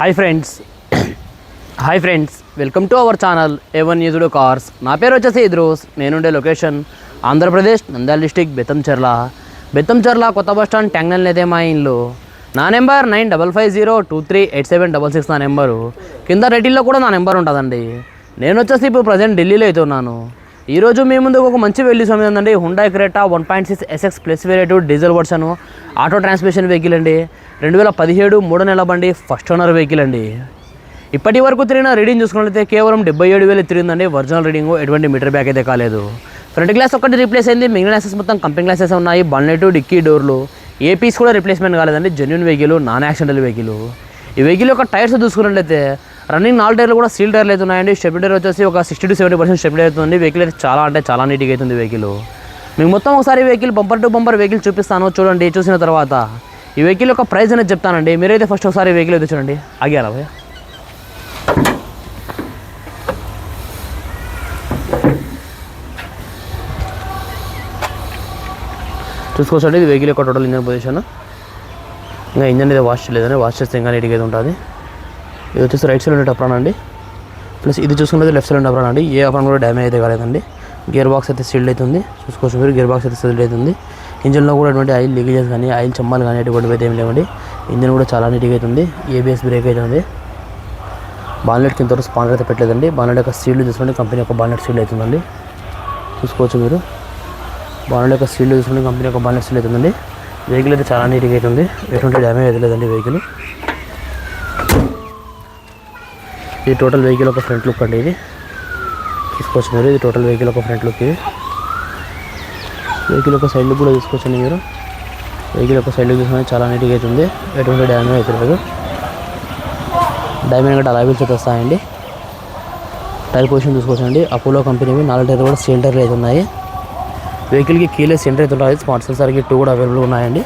Hi friends hi friends welcome to our channel A one used cars నా పేరు వచ్చేసి ఇద్రోస్. నేనుండే లొకేషన్ ఆంధ్రప్రదేశ్ నంద్యాల డిస్టిక్ బెత్తంచెర్ల బెత్తంచెర్ల కొత్త బస్ స్టాండ్ ట్యాంగ్నల్ అయితే మా ఇల్లు. నా number nine double five zero two three eight seven double six నా నెంబరు. కింద రెడ్డిల్లో కూడా నా నెంబర్ ఉంటుందండి. నేను వచ్చేసి ఇప్పుడు ప్రజెంట్ ఢిల్లీలో అయితే ఉన్నాను. ఈరోజు మీ ముందు ఒక మంచి వెళ్ళి సమయం ఉందండి. Hyundai Creta one point six SX plus variant diesel version auto transmission vehicle అండి. రెండు వేల పదిహేడు మూడో నెల బండి ఫస్ట్ ఓనర్ వెహికల్ అండి. ఇప్పటి వరకు తిరిగిన రీడింగ్ చూసుకున్నట్లయితే కేవలం డెబ్బై ఏడు వేలు తిరిగిందండి. ఒరిజినల్ రీడింగ్ ఎటువంటి మీటర్ బ్యాక్ అయితే కాలేదు. ఫ్రంట్ గ్లాస్ ఒకటి రీప్లేస్ అయింది. మిగిలిన గ్లాసెస్ మొత్తం కంపెనీ గ్లాసెస్ ఉన్నాయి. బన్నెట్ డిక్కీ డోర్లు ఏ పీస్ కూడా రిప్లేస్మెంట్ కాలేదండి. Genuine vehicle non accidental vehicle ఈ వెహికల్ యొక్క టైర్స్ చూసుకున్నట్లయితే రన్నింగ్ నాలుగు టైర్లు కూడా సీల్ టైర్లు అయితే ఉన్నాయండి. స్టెప్ టైర్ వచ్చేసి ఒక sixty to seventy percent step అవుతుంది. వెహికల్ అయితే చాలా అంటే చాలా నీట్గా అవుతుంది వెహికల్ మీకు మొత్తం ఒకసారి vehicle bumper to bumper vehicle చూపిస్తాను. చూడండి చూసిన తర్వాత ఈ వెహికల్ యొక్క ప్రైస్ అనేది చెప్తానండి. మీరైతే ఫస్ట్ ఒకసారి వెహికల్ అయితే చూడండి. ఆగారా భయ్యా? చూసుకోవచ్చండి ఇది వెహికల్ యొక్క టోటల్ ఇంజన్ పొజిషన్ ఇంకా ఇంజన్ అయితే వాష్ చేయలేదని వాష్ చేస్తే ఇంకా నీట్గా అయితే ఉంటుంది. ఇది వచ్చేసి రైట్ సైడ్ ఉండే టప్రాన్ అండి. ప్లస్ ఇది చూసుకున్నది లెఫ్ట్ సైడ్ ఉండే అప్రాన్ అండి. ఏ అప్రాన్ కూడా డ్యామేజ్ అయితే కాలేదండి. గేర్ బాక్స్ అయితే సీల్డ్ అవుతుంది చూసుకోవచ్చు మీరు గేర్ బాక్స్ అయితే సీల్డ్ అవుతుంది ఇంజన్లో కూడా ఎటువంటి ఆయిల్ లీకేజెస్ కానీ ఆయిల్ చెమ్మాలు కానీ ఎటువంటివి అయితే ఏం లేవండి. ఇంజన్ కూడా చాలా నీట్గా అవుతుంది ఏబిఎస్ బ్రేక్ అవుతుంది బాన్లెట్ కింద వరకు స్పాన్లర్ అయితే పెట్టలేదండి. బాన్లెట్ యొక్క సీల్డ్ చూసుకోండి కంపెనీ యొక్క బాన్లెట్ సీడ్ అవుతుందండి. చూసుకోవచ్చు మీరు. బాన్లెట్ యొక్క సీల్డ్ చూసుకోండి కంపెనీ యొక్క బాన్లెట్ సీల్ అవుతుందండి. వెహికల్ అయితే చాలా నీట్గా అవుతుంది ఎటువంటి డ్యామేజ్ అయితే లేదండి వెహికల్ ఇది టోటల్ వెహికల్ ఒక ఫ్రంట్ లుక్ అండి ఇది. చూసుకోవచ్చు మీరు. ఇది టోటల్ వెహికల్ ఒక ఫ్రంట్ లుక్ ఇది. వెహికల్ ఒక సైడ్ కూడా తీసుకోవచ్చండి మీరు. వెహికల్ ఒక సైడ్ లుక్ తీసుకుని చాలా నీట్గా అవుతుంది ఎటువంటి డ్యామేజ్ అయితే లేదు. డైమండ్ గట్ట అలాబిల్స్ అయితే వస్తాయండి. టైర్ పొజిషన్ చూసుకోవచ్చండి. అపోలో కంపెనీవి నాలుగు టైర్లు కూడా సిలిండర్లు అయితే ఉన్నాయి. వెహికల్కి కీలే సెంటర్ అయితే ఉంటుంది స్మార్ట్ సెన్సార్కి టూ కూడా అవైలబుల్ ఉన్నాయండి.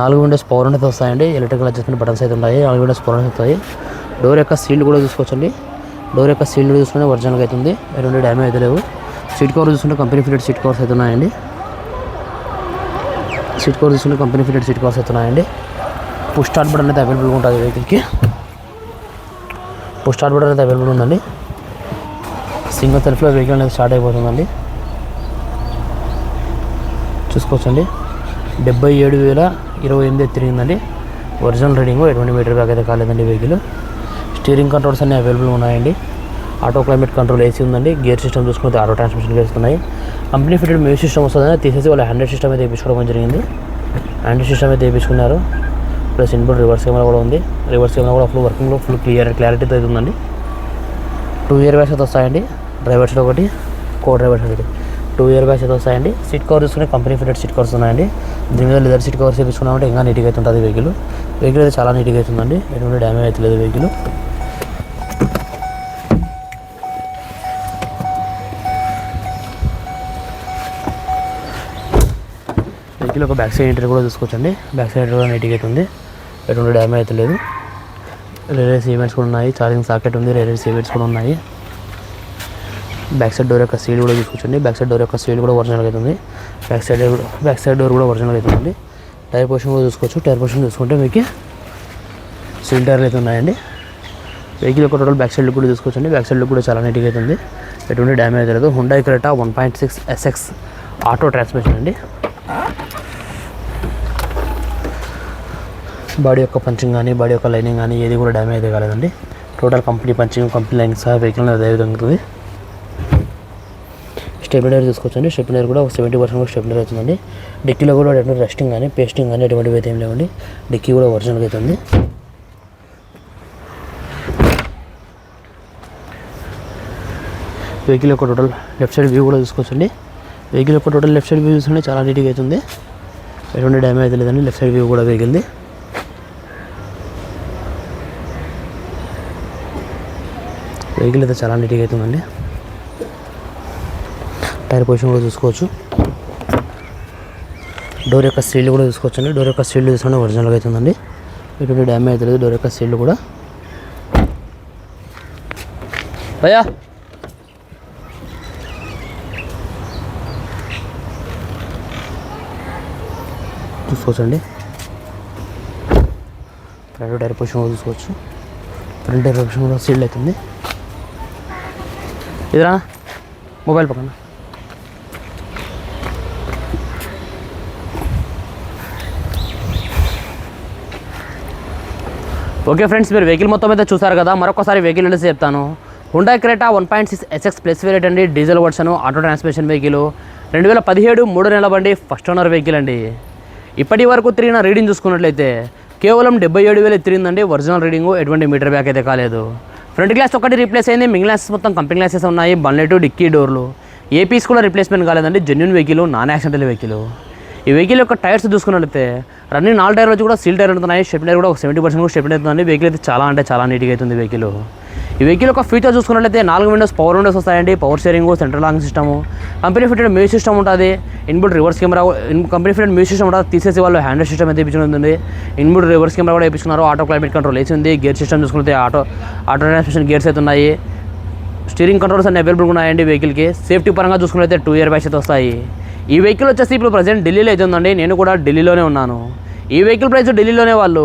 నాలుగు విండోస్ పవర్ అయితే వస్తాయండి. ఎలక్ట్రికల్ అడ్జస్ట్మెంట్ బటన్స్ అయితే ఉన్నాయి. నాలుగు విండోస్ పవర్ వస్తాయి డోర్ యొక్క సీల్డ్ కూడా చూసుకోవచ్చండి. డోర్ యొక్క సీల్డ్ చూసుకుంటే ఒరిజినల్గా అవుతుంది ఎటువంటి డ్యామేజ్ అయితే లేవు. సీట్ కవర్ చూసుకుంటే కంపెనీ ఫిటెడ్ సీట్ కవర్స్ అయితే ఉన్నాయండి. సీట్ కవర్ చూసుకుంటే కంపెనీ ఫిటెడ్ సీట్ కవర్స్ అయితే ఉన్నాయండి. పుష్ స్టార్ట్ బటన్ అయితే అవైలబుల్గా ఉంటుంది వెహికల్కి. పుష్ స్టార్ట్ బటన్ అయితే అవైలబుల్ ఉందండి. సింగిల్ సెల్ఫ్లో వెహికల్ అనేది స్టార్ట్ అయిపోతుందండి. చూసుకోవచ్చండి. డెబ్బై ఏడు వేల ఇరవై ఎనిమిది తిరిగిందండి. ఒరిజినల్ రీడింగ్ ఎటువంటి మీటర్ బ్యాక్ అయితే కాలేదండి వెహికల్ స్టీరింగ్ కంట్రోల్స్ అన్నీ అవైలబుల్ ఉన్నాయండి. ఆటో క్లైమేట్ కంట్రోల్ ఏసీ ఉందండి. గేర్ సిస్టమ్ చూసుకుంటే ఆటో ట్రాన్స్మిషన్ వేస్తున్నాయి కంపెనీ ఫిటెడ్ మ్యూజిక్ సిస్టమ్ వస్తుందని తీసేసి వాళ్ళు హండ్రెడ్ సిస్టమ్ అయితే వేయించుకోవడం జరిగింది. హండ్రెడ్ సిస్టమ్ అయితే వేయించుకున్నారు ప్లస్ ఇన్పుట్ రివర్స్ కెమెరా కూడా ఉంది. రివర్స్ కెమెరా కూడా ఫుల్ వర్కింగ్లో ఫుల్ క్లియర్ క్లారిటీతో అయితే ఉందండి. టూ ఇయర్ బ్యాగ్స్ అయితే వస్తాయండి. డ్రైవర్ ఒకటి కో డ్రైవర్ ఒకటి. టూ ఇయర్ బ్యాగ్స్ అయితే వస్తాయండి. సీట్ కవర్ తీసుకుని కంపెనీ ఫిటెడ్ సీట్ కవర్స్ ఉన్నాయండి. దీని మీద లెదర్ సీట్ కవర్స్ వేపించుకున్నామంటే ఇంకా నీట్గా అయితే ఉంటుంది వెహికల్. వెహికల్ అయితే చాలా నీట్గా అవుతుందండి ఎటువంటి డ్యామేజ్ అయితే లేదు వెహికల్. వెహికల్ ఒక బ్యాక్ సైడ్ ఎంట్రీ కూడా చూసుకోవచ్చండి. బ్యాక్ సైడ్ కూడా నీట్గా అవుతుంది ఎటువంటి డ్యామేజ్ అయితే లేదు. రేరేస్ ఈవెంట్స్ కూడా ఉన్నాయి. ఛార్జింగ్ సాకెట్ ఉంది. రేరేస్ ఈవెంట్స్ కూడా ఉన్నాయి. బ్యాక్ సైడ్ డోర్ యొక్క సీల్ కూడా చూసుకోవచ్చండి. బ్యాక్ సైడ్ డోర్ యొక్క సీల్ కూడా ఒరిజినల్ అవుతుంది back side back side door కూడా ఒరిజినల్ అవుతుందండి టైర్ పొజిషన్ కూడా చూసుకోవచ్చు. టైర్ పొజిషన్ చూసుకుంటే మీకు సీల్ టైర్లు అయితే ఉన్నాయండి. వెహికల్ యొక్క టోటల్ బ్యాక్ సైడ్ లుక్ కూడా చూసుకోవచ్చండి. బ్యాక్ సైడ్ లుక్ కూడా చాలా నీట్గా అవుతుంది ఎటువంటి డ్యామేజ్ లేదు. Hyundai Creta one point six SX auto transmission అండి. బాడీ యొక్క పంచింగ్ కానీ బాడీ యొక్క లైనింగ్ కానీ ఏది కూడా డ్యామేజ్ అయితే కాలేదండి. Total company punching company lining సహా వెహికల్ అదే విధంగా ఉంటుంది. స్టెబిలైజర్ చూసుకోవచ్చండి. స్టెబిలైజర్ కూడా ఒక సెవెంటీ పర్సెంట్ కూడా స్టెబిలైజర్ అవుతుందండి. డిక్కీలో కూడా ఎటువంటి రెస్టింగ్ కానీ పేస్టింగ్ కానీ ఎటువంటివి అయితే ఏం లేవండి. డిక్కీ కూడా ఒరిజినల్ అవుతుంది వెహికల్ యొక్క టోటల్ లెఫ్ట్ సైడ్ వ్యూ కూడా చూసుకోవచ్చండి. వెహికల్ యొక్క టోటల్ లెఫ్ట్ సైడ్ వ్యూ చూసుకుంటే చాలా నీట్గా అవుతుంది ఎటువంటి డ్యామేజ్ లేదండి. లెఫ్ట్ సైడ్ వ్యూ కూడా వెహికల్ది వెహికల్ అయితే చాలా నీట్గా అవుతుందండి. టైర్ పొజిషన్ కూడా చూసుకోవచ్చు. డోర్ యొక్క సీల్ కూడా చూసుకోవచ్చండి. డోర్ యొక్క సీల్ చూసుకుంటే ఒరిజినల్గా అవుతుందండి. ఎటువంటి డ్యామేజ్ అయితే లేదు. డోర్ యొక్క సీల్ కూడా. భయ్యా చూసుకోవచ్చండి. ఫ్రంట్ టైర్ పొజిషన్ కూడా చూసుకోవచ్చు. ఫ్రంట్ టైర్ పొజిషన్ కూడా సీల్డ్ అవుతుంది. ఇదిరా మొబైల్ పక్కన. ఓకే ఫ్రెండ్స్ మీరు వెహికల్ మొత్తం అయితే చూసారు కదా మరొకసారి వెహికల్ డీటెయిల్స్ చెప్తాను. Hyundai Creta one point six SX plus variant అండి diesel version auto transmission vehicle రెండు వేల పదిహేడు మూడు నెలల బండి ఫస్ట్ ఓనర్ వెహికల్ అండి. ఇప్పటి వరకు తిరిగిన రీడింగ్ చూసుకున్నట్లయితే కేవలం డెబ్బై ఏడు వేలు తిరిగిందండి ఒరిజినల్ రీడింగ్ ఎటువంటి మీటర్ బ్యాక్ అయితే కాలేదు. ఫ్రంట్ గ్లాస్ ఒకటి రీప్లేస్ అయింది. మిగిలిన గ్లాసెస్ మొత్తం కంపెనీ గ్లాసెస్ ఉన్నాయి. బన్లెట్ డిక్కీ డోర్లు. ఏ పీస్ కూడా రీప్లేస్మెంట్ కాలేదండి. Genuine vehicle non accidental vehicle ఈ వెహికల్ యొక్క టైర్స్ చూసుకున్నట్లయితే రన్నింగ్ నాలుగు టైర్లు వచ్చి కూడా సీల్ టైర్ ఉంటున్నాయి. షెప్ టైర్ కూడా ఒక సెవెంటీ పర్సెంట్ కూడా షెప్ అవుతుంది వెహికల్ అయితే చాలా అంటే చాలా నీట్గా అవుతుంది వెహికల్ ఈ వెహికల్ యొక్క ఫీచర్ చూసుకున్నట్లయితే నాలుగు విండోస్ పవర్ విండోస్ వస్తాయండి. Power steering central locking system company fitted music system ఉంటుంది. Inbuilt reverse camera company fitted music system ఉంటుంది. తీసేసి వాళ్ళు హ్యాండ్ సిస్టమ్ అయితే ఇప్పించుకుంటుంది ఇన్బుడ్ రివర్స్ కెమెరా కూడా ఇప్పించుకున్నారు ఆటో క్లైమేట్ కంట్రోల్ వేసి ఉంది. గేర్ సిస్టమ్ చూసుకుంటే ఆటో ఆటో ట్రాన్స్మిషన్ గేర్స్ అయితే ఉన్నాయి. స్టీరింగ్ కంట్రోల్స్ అన్ని అవైలబుల్గా ఉన్నాయండి వెహికల్కి సేఫ్టీ పరంగా చూసుకున్నట్లయితే టూ ఇయర్ బ్యాగ్స్ అయితే వస్తాయి. ఈ వెహికల్ వచ్చేసి ఇప్పుడు ప్రజెంట్ ఢిల్లీలో అయితే ఉందండి. నేను కూడా ఢిల్లీలోనే ఉన్నాను. ఈ వెహికల్ ప్రైస్ ఢిల్లీలోనే వాళ్ళు